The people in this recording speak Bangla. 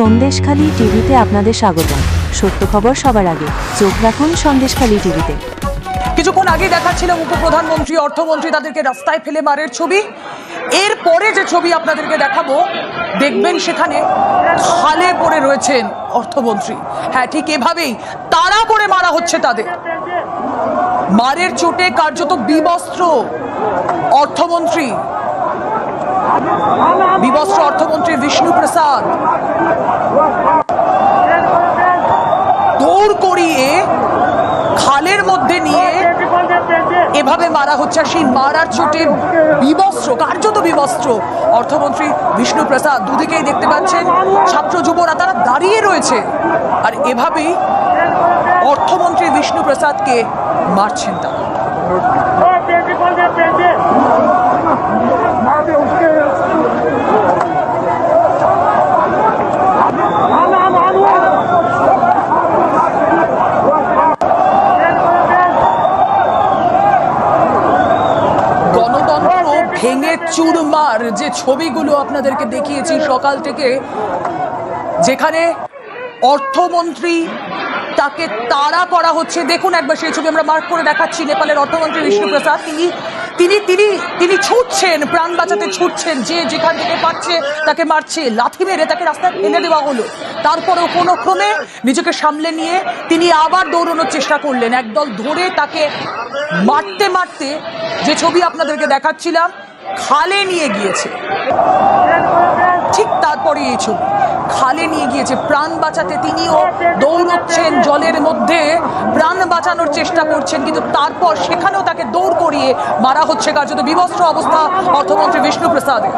সন্দেশখালী টিভিতে আপনাদের স্বাগতম। সত্য খবর সবার আগে। চোখ রাখুন সন্দেশখালী টিভিতে। কিছুক্ষণ আগে দেখাচ্ছিলাম উপপ্রধানমন্ত্রী, অর্থমন্ত্রী তাদেরকে রাস্তায় ফেলে মারের ছবি। এরপরে যে ছবি আপনাদেরকে দেখাবো, দেখবেন সেখানে খালে পড়ে রয়েছেন অর্থমন্ত্রী। হ্যাঁ ঠিক এভাবেই তাড়া করে মারা হচ্ছে তাদের। মারের চোটে কার্যত বিবস্ত্র অর্থমন্ত্রী। বিবস্ত্র অর্থমন্ত্রী বিষ্ণু প্রসাদ দৌড় করিয়ে খালের মধ্যে নিয়ে এভাবে মারা হচ্ছে সেই মারার চোটে বিবস্ত্র, কার্যত বিবস্ত্র অর্থমন্ত্রী বিষ্ণু প্রসাদ দুদিকেই দেখতে পাচ্ছেন, ছাত্র যুবরা তারা দাঁড়িয়ে রয়েছে, আর এভাবেই অর্থমন্ত্রী বিষ্ণু প্রসাদকে মারছেন তারা। ভেঙে চুরমার যে ছবিগুলো আপনাদেরকে দেখিয়েছি সকাল থেকে, যেখানে অর্থমন্ত্রী তাকে তাড়া করা হচ্ছে। দেখুন একবার সেই ছবি আমরা মার্ক করে দেখাচ্ছি নেপালের অর্থমন্ত্রী বিষ্ণু প্রসাদ। তিনি তিনি তিনি তিনি ছুটছেন, প্রাণ বাঁচাতে ছুটছেন। যে যেখান থেকে পাচ্ছে তাকে মারছে। লাথি মেরে তাকে রাস্তায় ফেলে দেওয়া হলো। তারপরেও কোনো ক্রমে নিজেকে সামলে নিয়ে তিনি আবার দৌড়ানোর চেষ্টা করলেন। একদল ধরে তাকে মারতে মারতে যে ছবি আপনাদেরকে দেখাচ্ছিলাম খালে নিয়ে গিয়েছে। ঠিক তারপরে এই ছবি। খালে নিয়ে গিয়েছে, প্রাণ বাঁচাতে তিনিও দৌড়চ্ছেন জলের মধ্যে। প্রাণ বাঁচানোর চেষ্টা করছেন, কিন্তু তারপর সেখানেও তাকে দৌড় করিয়ে মারা হচ্ছে কার্যত বিবস্ত্র অবস্থা অর্থমন্ত্রী বিষ্ণু প্রসাদের